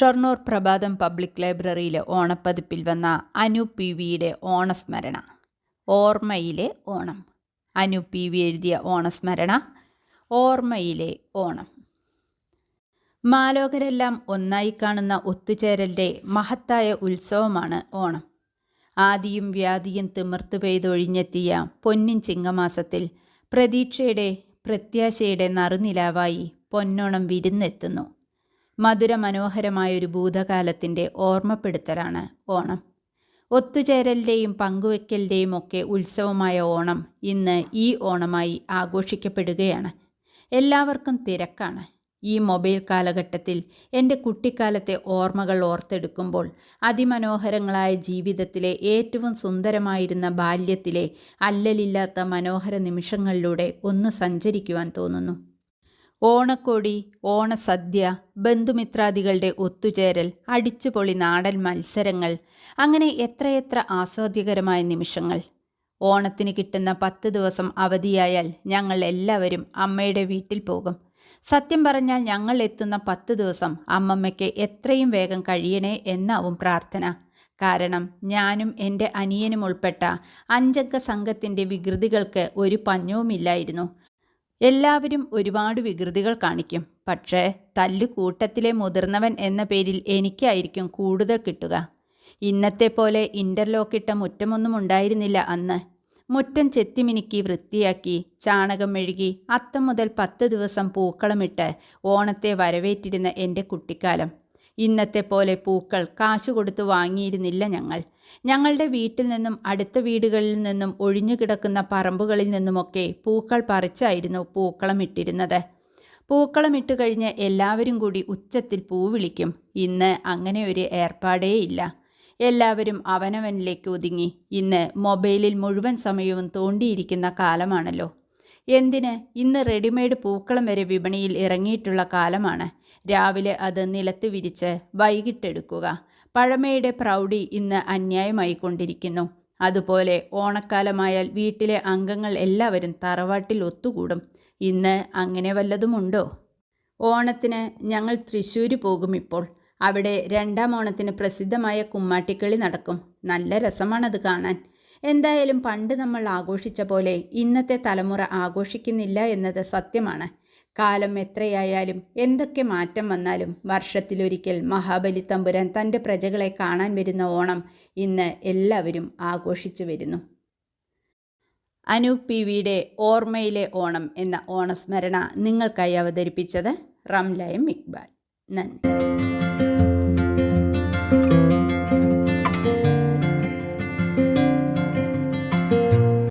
ഷൊർണൂർ പ്രഭാതം പബ്ലിക് ലൈബ്രറിയിലെ ഓണപ്പതിപ്പിൽ വന്ന അനു പി വിയുടെ ഓണസ്മരണ. ഓർമ്മയിലെ ഓണം. അനു പി വി എഴുതിയ ഓണസ്മരണ. ഓർമ്മയിലെ ഓണം. മാലോകരെല്ലാം ഒന്നായി കാണുന്ന ഒത്തുചേരലിന്റെ മഹത്തായ ഉത്സവമാണ് ഓണം. ആദിയും വ്യാധിയും തിമിർത്തു പെയ്തൊഴിഞ്ഞെത്തിയ പൊന്നിൻ ചിങ്ങമാസത്തിൽ പ്രതീക്ഷയുടെ പ്രത്യാശയുടെ നറുനിലാവായി പൊന്നോണം വിരുന്നെത്തുന്നു. മധുരമനോഹരമായൊരു ഭൂതകാലത്തിന്റെ ഓർമ്മപ്പെടുത്തലാണ് ഓണം. ഒത്തുചേരലിന്റെയും പങ്കുവെക്കലിന്റെയും ഒക്കെ ഉത്സവമായ ഓണം ഇന്ന് ഈ ഓണമായി ആഘോഷിക്കപ്പെടുകയാണ്. എല്ലാവർക്കും തിരക്കാണ്. ഈ മൊബൈൽ കാലഘട്ടത്തിൽ എന്റെ കുട്ടിക്കാലത്തെ ഓർമ്മകൾ ഓർത്തെടുക്കുമ്പോൾ അതിമനോഹരങ്ങളായ ജീവിതത്തിലെ ഏറ്റവും സുന്ദരമായിരുന്ന ബാല്യത്തിലെ അല്ലലില്ലാത്ത മനോഹര നിമിഷങ്ങളിലൂടെ ഒന്ന് സഞ്ചരിക്കുവാൻ തോന്നുന്നു. ഓണക്കോടി ഓണസദ്യ ബന്ധുമിത്രാദികളുടെ ഒത്തുചേരൽ അടിച്ചുപൊളി നാടൻ മത്സരങ്ങൾ അങ്ങനെ എത്രയെത്ര ആസ്വാദ്യകരമായ നിമിഷങ്ങൾ. ഓണത്തിന് കിട്ടുന്ന പത്ത് ദിവസം അവധിയായാൽ ഞങ്ങൾ എല്ലാവരും അമ്മയുടെ വീട്ടിൽ പോകും. സത്യം പറഞ്ഞാൽ ഞങ്ങൾ എത്തുന്ന പത്ത് ദിവസം അമ്മമ്മയ്ക്ക് എത്രയും വേഗം കഴിയണേ എന്നാവും പ്രാർത്ഥന. കാരണം ഞാനും എന്റെ അനിയനും ഉൾപ്പെട്ട അഞ്ചംഗ സംഘത്തിന്റെ വികൃതികൾക്ക് ഒരു പഞ്ഞവുമില്ലായിരുന്നു. എല്ലാവരും ഒരുപാട് വികൃതികൾ കാണിക്കും. പക്ഷേ തല്ലു കൂട്ടത്തിലെ മുതിർന്നവൻ എന്ന പേരിൽ എനിക്കായിരിക്കും കൂടുതൽ കിട്ടുക. ഇന്നത്തെ പോലെ ഇന്റർലോക്കിട്ട മുറ്റമൊന്നും ഉണ്ടായിരുന്നില്ല അന്ന്. മുറ്റം ചെത്തിമിനുക്കി വൃത്തിയാക്കി ചാണകം മെഴുകി അത്തം മുതൽ പത്ത് ദിവസം പൂക്കളമിട്ട് ഓണത്തെ വരവേറ്റിരുന്ന എന്റെ കുട്ടിക്കാലം. ഇന്നത്തെ പോലെ പൂക്കൾ കാശു കൊടുത്തു വാങ്ങിയിരുന്നില്ല ഞങ്ങൾ. ഞങ്ങളുടെ വീട്ടിൽ നിന്നും അടുത്ത വീടുകളിൽ നിന്നും ഒഴിഞ്ഞു കിടക്കുന്ന പറമ്പുകളിൽ നിന്നുമൊക്കെ പൂക്കൾ പറിച്ചായിരുന്നു പൂക്കളം ഇട്ടിരുന്നത് പൂക്കളം ഇട്ട് കഴിഞ്ഞ് എല്ലാവരും കൂടി ഉച്ചത്തിൽ പൂ വിളിക്കും. ഇന്ന് അങ്ങനെ ഒരു ഏർപ്പാടേ ഇല്ല. എല്ലാവരും അവനവനിലേക്ക് ഒതുങ്ങി. ഇന്ന് മൊബൈലിൽ മുഴുവൻ സമയവും തോണ്ടിയിരിക്കുന്ന കാലമാണല്ലോ. എന്തിന് ഇന്ന് റെഡിമെയ്ഡ് പൂക്കളം വരെ വിപണിയിൽ ഇറങ്ങിയിട്ടുള്ള കാലമാണ്. രാവിലെ അത് നിലത്ത് വിരിച്ച് വൈകിട്ടെടുക്കുക. പഴമയുടെ പ്രൗഢി ഇന്ന് അന്യായമായി കൊണ്ടിരിക്കുന്നു അതുപോലെ ഓണക്കാലമായാൽ വീട്ടിലെ അംഗങ്ങൾ എല്ലാവരും തറവാട്ടിൽ ഒത്തുകൂടും. ഇന്ന് അങ്ങനെ വല്ലതുമുണ്ടോ? ഓണത്തിന് ഞങ്ങൾ തൃശ്ശൂർ പോകും ഇപ്പോൾ. അവിടെ രണ്ടാം ഓണത്തിന് പ്രസിദ്ധമായ കുമ്മാട്ടിക്കളി നടക്കും. നല്ല രസമാണത് കാണാൻ. എന്തായാലും പണ്ട് നമ്മൾ ആഘോഷിച്ച പോലെ ഇന്നത്തെ തലമുറ ആഘോഷിക്കുന്നില്ല എന്നത് സത്യമാണ്. കാലം എത്രയായാലും എന്തൊക്കെ മാറ്റം വന്നാലും വർഷത്തിലൊരിക്കൽ മഹാബലി തമ്പുരാൻ തന്റെ പ്രജകളെ കാണാൻ വരുന്ന ഓണം ഇന്ന് എല്ലാവരും ആഘോഷിച്ചു വരുന്നു. അനൂപ് പി വിയുടെ ഓർമ്മയിലെ ഓണം എന്ന ഓണസ്മരണ നിങ്ങൾക്കായി അവതരിപ്പിച്ചത് റംലയം ഇക്ബാൽ. നന്ദി.